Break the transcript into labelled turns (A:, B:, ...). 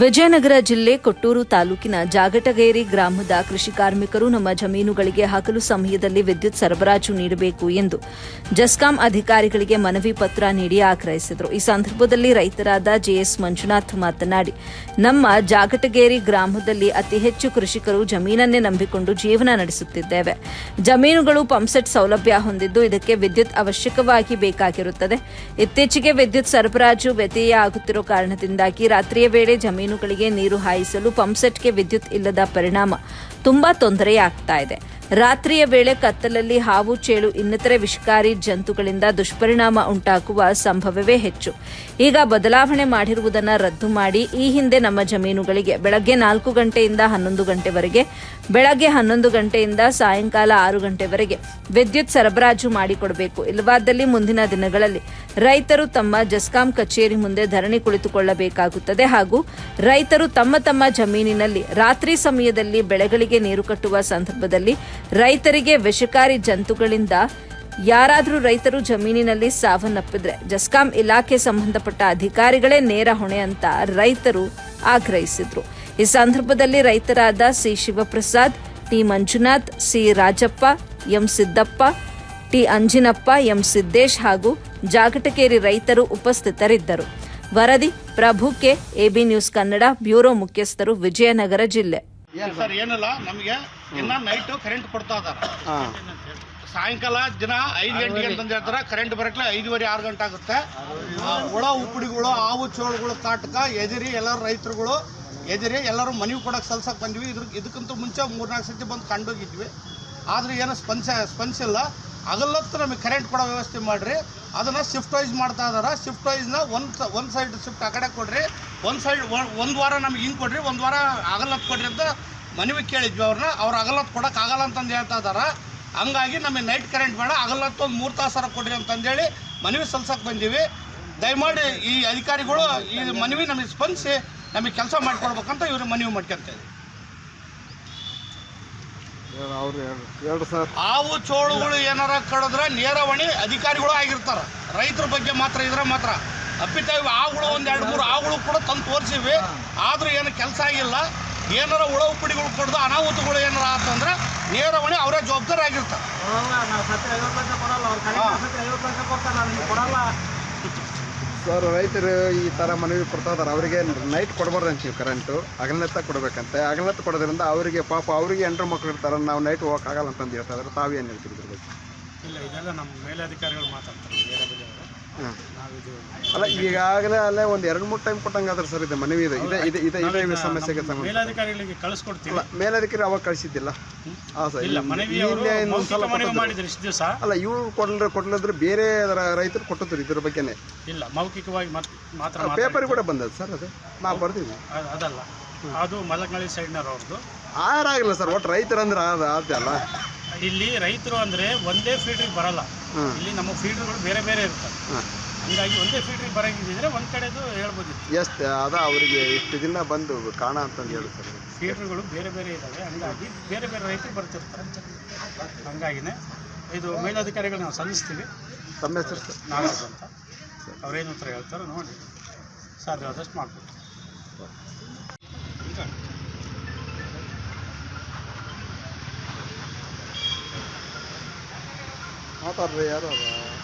A: ವಿಜಯನಗರ ಜಿಲ್ಲೆ ಕೊಟ್ಟೂರು ತಾಲೂಕಿನ ಜಾಗಟಗೇರಿ ಗ್ರಾಮದ ಕೃಷಿ ಕಾರ್ಮಿಕರು ನಮ್ಮ ಜಮೀನುಗಳಿಗೆ ಹಾಕಲು ಸಮಯದಲ್ಲಿ ವಿದ್ಯುತ್ ಸರಬರಾಜು ನೀಡಬೇಕು ಎಂದು ಜಸ್ಕಾಂ ಅಧಿಕಾರಿಗಳಿಗೆ ಮನವಿ ಪತ್ರ ನೀಡಿ ಆಗ್ರಹಿಸಿದರು. ಈ ಸಂದರ್ಭದಲ್ಲಿ ರೈತರಾದ ಜೆಎಸ್ ಮಂಜುನಾಥ್ ಮಾತನಾಡಿ, ನಮ್ಮ ಜಾಗಟಗೇರಿ ಗ್ರಾಮದಲ್ಲಿ ಅತಿ ಹೆಚ್ಚು ಕೃಷಿಕರು ಜಮೀನನ್ನೇ ನಂಬಿಕೊಂಡು ಜೀವನ ನಡೆಸುತ್ತಿದ್ದೇವೆ. ಜಮೀನುಗಳು ಪಂಪ್ಸೆಟ್ ಸೌಲಭ್ಯ ಹೊಂದಿದ್ದು ಇದಕ್ಕೆ ವಿದ್ಯುತ್ ಅವಶ್ಯಕವಾಗಿ ಬೇಕಾಗಿರುತ್ತದೆ. ಇತ್ತೀಚೆಗೆ ವಿದ್ಯುತ್ ಸರಬರಾಜು ವ್ಯತ್ಯಯ ಆಗುತ್ತಿರುವ ಕಾರಣದಿಂದಾಗಿ ರಾತ್ರಿಯ ವೇಳೆ ಜಮೀನುಗಳಿಗೆ ನೀರು ಹಾಯಿಸಲು ಪಂಪ್ಸೆಟ್ಗೆ ವಿದ್ಯುತ್ ಇಲ್ಲದ ಪರಿಣಾಮ ತುಂಬಾ ತೊಂದರೆಯಾಗ್ತಾ ಇದೆ. ರಾತ್ರಿಯ ವೇಳೆ ಕತ್ತಲಲ್ಲಿ ಹಾವು ಚೇಳು ಇನ್ನಿತರೆ ವಿಷಕಾರಿ ಜಂತುಗಳಿಂದ ದುಷ್ಪರಿಣಾಮ ಉಂಟಾಗುವ ಸಂಭವವೇ ಹೆಚ್ಚು. ಈಗ ಬದಲಾವಣೆ ಮಾಡಿರುವುದನ್ನು ರದ್ದು ಮಾಡಿ ಈ ಹಿಂದೆ ನಮ್ಮ ಜಮೀನುಗಳಿಗೆ ಬೆಳಗ್ಗೆ ನಾಲ್ಕು ಗಂಟೆಯಿಂದ ಹನ್ನೊಂದು ಗಂಟೆವರೆಗೆ, ಬೆಳಗ್ಗೆ ಹನ್ನೊಂದು ಗಂಟೆಯಿಂದ ಸಾಯಂಕಾಲ ಆರು ಗಂಟೆವರೆಗೆ ವಿದ್ಯುತ್ ಸರಬರಾಜು ಮಾಡಿಕೊಡಬೇಕು. ಇಲ್ಲವಾದಲ್ಲಿ ಮುಂದಿನ ದಿನಗಳಲ್ಲಿ ರೈತರು ತಮ್ಮ ಜಸ್ಕಾಂ ಕಚೇರಿ ಮುಂದೆ ಧರಣಿ ಕುಳಿತುಕೊಳ್ಳಬೇಕಾಗುತ್ತದೆ ಹಾಗೂ ರೈತರು ತಮ್ಮ ತಮ್ಮ ಜಮೀನಿನಲ್ಲಿ ರಾತ್ರಿ ಸಮಯದಲ್ಲಿ ಬೆಳೆಗಳಿಗೆ ನೀರು ಕಟ್ಟುವ ಸಂದರ್ಭದಲ್ಲಿ ರೈತರಿಗೆ ವಿಷಕಾರಿ ಜಂತುಗಳಿಂದ ಯಾರಾದರೂ ರೈತರು ಜಮೀನಿನಲ್ಲಿ ಸಾವನ್ನಪ್ಪಿದ್ರೆ ಜಸ್ಕಾಂ ಇಲಾಖೆ ಸಂಬಂಧಪಟ್ಟ ಅಧಿಕಾರಿಗಳೇ ನೇರ ಹೊಣೆ ಅಂತ ರೈತರು ಆಗ್ರಹಿಸಿದ್ರು. ಈ ಸಂದರ್ಭದಲ್ಲಿ ರೈತರಾದ C Shivaprasad, T Manjunath, C Rajappa, M Siddappa, T Anjinappa, M Siddesh ಹಾಗೂ ಜಾಗಟಕೇರಿ ರೈತರು ಉಪಸ್ಥಿತರಿದ್ದರು. ವರದಿ, Prabhu K AB news Kannada, bureau ಮುಖ್ಯಸ್ಥರು, ವಿಜಯನಗರ ಜಿಲ್ಲೆ.
B: ಸರ್ ಏನಿಲ್ಲ ನಮಗೆ ಇನ್ನ ನೈಟು ಕರೆಂಟ್ ಕೊಡ್ತಾ ಇದಾರೆ.
C: ಹಾಂ.
B: ಸಾಯಂಕಾಲ ದಿನ ಐದು ಗಂಟೆಗೆ ಅಂತಂದು ಹೇಳ್ತಾರೆ ಕರೆಂಟ್ ಬರಕ್ಲೆ ಐದುವರೆ ಆರು ಗಂಟೆ ಆಗುತ್ತೆ. ಆ, ಹುಳ ಉಪ್ಪುಡಿಗಳು ಹಾವು ಚೋಳುಗಳು ಕಾಟಕ ಎದಿರಿ ಎಲ್ಲರೂ ರೈತರುಗಳು ಎದಿರಿ ಎಲ್ಲರೂ ಮನೆಗೆ ಕೊಡಕ್ಕೆ ಸಲ್ಸಕ್ಕೆ ಬಂದ್ವಿ. ಇದ್ರ ಇದಕ್ಕಿಂತ ಮುಂಚೆ ಮೂರ್ನಾಲ್ಕು ಸತಿ ಬಂದು ಕಂಡೋಗಿದ್ವಿ. ಆದ್ರೆ ಏನೋ ಸ್ಪಂದಿಸ ಸ್ಪಂದಿಸಿಲ್ಲ ಹಗಲೊತ್ತು ನಮಗೆ ಕರೆಂಟ್ ಕೊಡೋ ವ್ಯವಸ್ಥೆ ಮಾಡಿರಿ. ಅದನ್ನು ಶಿಫ್ಟ್ ವೈಸ್ ಮಾಡ್ತಾ ಇದ್ದಾರೆ ಶಿಫ್ಟ್ ವೈಸ್ನ ಒಂದು ಒಂದು ಸೈಡ್ ಶಿಫ್ಟ್ ಆ ಕಡೆ ಕೊಡಿರಿ. ಒಂದು ಸೈಡ್ ಒಂದು ವಾರ ನಮ್ಗೆ ಹಿಂಗೆ ಕೊಡಿರಿ. ಒಂದು ವಾರ ಆಗಲ್ಲತ್ ಕೊಡ್ರಿ ಅಂತ ಮನವಿ ಕೇಳಿದ್ವಿ ಅವ್ರನ್ನ. ಅವ್ರು ಅಗಲತ್ತು ಆಗಲ್ಲ ಅಂತಂದು ಹೇಳ್ತಾ ಇದಾರೆ. ಹಂಗಾಗಿ ನಮಗೆ ನೈಟ್ ಕರೆಂಟ್ ಬೇಡ. ಅಗಲತ್ತು ಒಂದು ಮೂರು ತಾಸರ ಕೊಡಿರಿ ಅಂತಂದೇಳಿ ಮನವಿ ಸಲ್ಸಕ್ಕೆ ಬಂದೀವಿ. ದಯಮಾಡಿ ಈ ಅಧಿಕಾರಿಗಳು ಈ ಮನವಿ ನಮಗೆ ಸ್ಪಂದಿಸಿ ನಮಗೆ ಕೆಲಸ ಮಾಡಿಕೊಡ್ಬೇಕಂತ ಇವ್ರು ಮನವಿ ಮಾಡ್ಕೊಂತ ಹಾವು ಚೋಳುಗಳು ಏನಾರ ಕಡಿದ್ರೆ ನೇರವಣಿ ಅಧಿಕಾರಿಗಳು ಆಗಿರ್ತಾರೆ. ರೈತರ ಬಗ್ಗೆ ಮಾತ್ರ ಇದ್ರೆ ಮಾತ್ರ. ಅಪ್ಪಿತಾಯಿ ಆವುಗಳು ಒಂದು ಎರಡು ಮೂರು ಆವುಗಳು ಕೂಡ ತಂದು ತೋರಿಸಿವಿ ಆದರೂ ಏನು ಕೆಲಸ ಆಗಿಲ್ಲ. ಏನಾರ ಉಳ ಉಪ್ಪಿಡಿಗಳು ಕೊಡ್ದು ಅನಾಹುತಗಳು ಏನಾರ ಆತಂದ್ರೆ ನೇರವಣಿ ಅವರೇ ಜವಾಬ್ದಾರಿ ಆಗಿರ್ತಾರೆ.
C: ಸರ್, ರೈತರು ಈ ಥರ ಮನವಿ ಕೊಡ್ತಾ ಇದಾರೆ. ಅವರಿಗೆ ನೈಟ್ ಕೊಡಬಾರ್ದು ಅಂತೀವಿ ಕರೆಂಟು ಹಗಲತ್ತ ಕೊಡಬೇಕಂತೆ. ಹಗಲತ್ತ ಕೊಡೋದ್ರಿಂದ ಅವರಿಗೆ ಪಾಪ ಅವರಿಗೆ ಎಂಟ್ರ ಮಕ್ಳು ಇರ್ತಾರೆ, ನಾವು ನೈಟ್ ಹೋಗೋಕ್ಕಾಗಲ್ಲ ಅಂತಂದು ಹೇಳ್ತಾ ಇದ್ದಾರೆ ತಾವೇನು ಹೇಳ್ತೀರಿ ಇದ್ರ
D: ಇಲ್ಲ, ಇದೆಲ್ಲ ನಮ್ಮ ಮೇಲಧಿಕಾರಿಗಳು ಮಾತಾಡ್ತಾರೆ
C: ಅಲ್ಲ ಈಗಾಗಲೇ ಅಲ್ಲೇ ಒಂದು ಎರಡು ಮೂರು ಟೈಮ್ ಕೊಟ್ಟಂಗೆ ಆದ್ರೆ ಸರ್ ಇದೆ ಮನವಿ ಇದೆ. ಇದೆ ಇದೆ ಇದೆ ಇದೆ ಸಮಸ್ಯೆಗೆ
D: ನಮ್ಮ
C: ಸಂಬಂಧ ಮೇಲಾಧಿಕಾರಿ ಅವಾಗ ಕಳಿಸಿದ್ದಿಲ್ಲ. ಹಾಂ ಸರ್.
D: ಇಲ್ಲ ಮನವಿ. ಮಾಡಿದ್ರು ಇಷ್ಟು ದಿವಸ.
C: ಅಲ್ಲ ಇವ್ರು ಕೊಡ್ಲಿದ್ರೆ ಕೊಡ್ಲಿದ್ರೆ ಬೇರೆ ರೈತರು ಕೊಟ್ಟಿದ್ರು ಇದ್ರ ಬಗ್ಗೆನೇ.
D: ಇಲ್ಲ ಮೌಖಿಕವಾಗಿ ಮತ್- ಮಾತ್ರ
C: ಪೇಪರ್ ಕೂಡ ಬಂದದ್ದು ಸರ್ ಅದು. ನಾವು ಬರ್ತೀವಿ
D: ಅದಲ್ಲ. ಅದು ಮಲಕ್ನಳ್ಳಿ ಸೈಡ್ನವ್ರು ಅವ್ರದ್ದು
C: ಆರಾಗಿಲ್ಲ ಸರ್ ಒಟ್ಟು ರೈತರಂದ್ರೆ ಅದು ಆದ ಅಲ್ಲ
D: ಇಲ್ಲಿ ರೈತರು ಅಂದ್ರೆ ಒಂದೇ ಫೀಲ್ಡ್ರಿಗೆ ಬರಲ್ಲ. ಇಲ್ಲಿ ನಮ್ಮ ಫೀಲ್ಡ್ಗಳು ಬೇರೆ ಬೇರೆ ಇರ್ತವೆ. ಹಂಗಾಗಿ ಒಂದೇ ಫೀಲ್ಡ್ರಿಗೆ ಬರೋಂಗಿದ್ರೆ ಒಂದು ಕಡೆದು ಹೇಳ್ಬೋದಿತ್ತು.
C: ಎಷ್ಟು ಅದ ಅವರಿಗೆ ಇಷ್ಟು ದಿನ ಬಂದು ಕಾಣ ಅಂತಂದು ಹೇಳ್ತಾರೆ
D: ಫೀಲ್ಡ್ಗಳು ಬೇರೆ ಬೇರೆ ಇದ್ದಾವೆ ಹಂಗಾಗಿ ಬೇರೆ ಬೇರೆ ರೈತರು ಬರ್ತಿರ್ತಾರೆ. ಹಂಗಾಗಿನೇ ಇದು ಮೇಲಧಿಕಾರಿಗಳು ನಾವು ಸಲ್ಲಿಸ್ತೀವಿ.
C: ತಮ್ಮ ಹೆಸರು ಸರ್?
D: ನಾಗರಾಜ್ ಅಂತ. ಅವ್ರೇನು ಉತ್ತರ ಹೇಳ್ತಾರೋ ನೋಡಿ. ಸಾಧ್ಯ ಆದಷ್ಟು ਆ
C: ਕਰ ਰਿਹਾ ਯਾਰ।